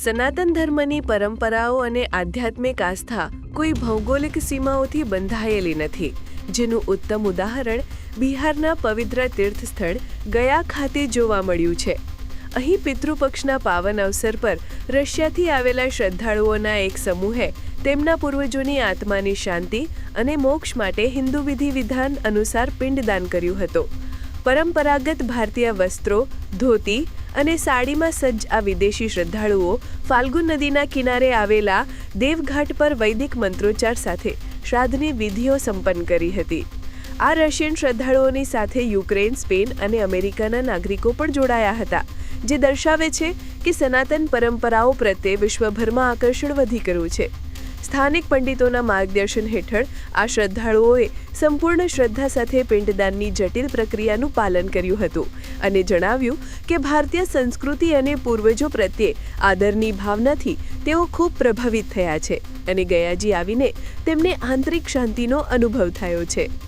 સનાતન ધર્મની પરંપરાઓ અને આધ્યાત્મિક આસ્થા કોઈ ભૌગોલિક સીમાઓથી બંધાયેલી નથી, જેનું ઉત્તમ ઉદાહરણ બિહારના પવિત્ર તીર્થસ્થળ ગયા ખાતે જોવા મળ્યું છે. અહીં પિતૃપક્ષના પાવન અવસર પર રશિયાથી આવેલા શ્રદ્ધાળુઓના એક સમૂહે તેમના પૂર્વજોની આત્માની શાંતિ અને મોક્ષ માટે હિન્દુ વિધિ વિધાન અનુસાર પિંડદાન કર્યું હતું. પરંપરાગત ભારતીય વસ્ત્રો, ધોતી અને સાડીમાં સજ્જ આ વિદેશી શ્રદ્ધાળુઓ ફાલ્ગુન નદીના કિનારે આવેલા દેવઘાટ પર વૈદિક મંત્રોચ્ચાર સાથે શ્રાદ્ધની વિધિઓ સંપન્ન કરી હતી. આ રશિયન શ્રદ્ધાળુઓની સાથે યુક્રેન, સ્પેન અને અમેરિકાના નાગરિકો પણ જોડાયા હતા, જે દર્શાવે છે કે સનાતન પરંપરાઓ પ્રત્યે વિશ્વભરમાં આકર્ષણ વધી ગયું છે. સ્થાનિક પંડિતોના માર્ગદર્શન હેઠળ આ શ્રદ્ધાળુઓએ સંપૂર્ણ શ્રદ્ધા સાથે પિંડદાનની જટિલ પ્રક્રિયાનું પાલન કર્યું હતું અને જણાવ્યું કે ભારતીય સંસ્કૃતિ અને પૂર્વજો પ્રત્યે આદરની ભાવનાથી તેઓ ખૂબ પ્રભાવિત થયા છે અને ગયાજી આવીને તેમને આંતરિક શાંતિનો અનુભવ થયો છે.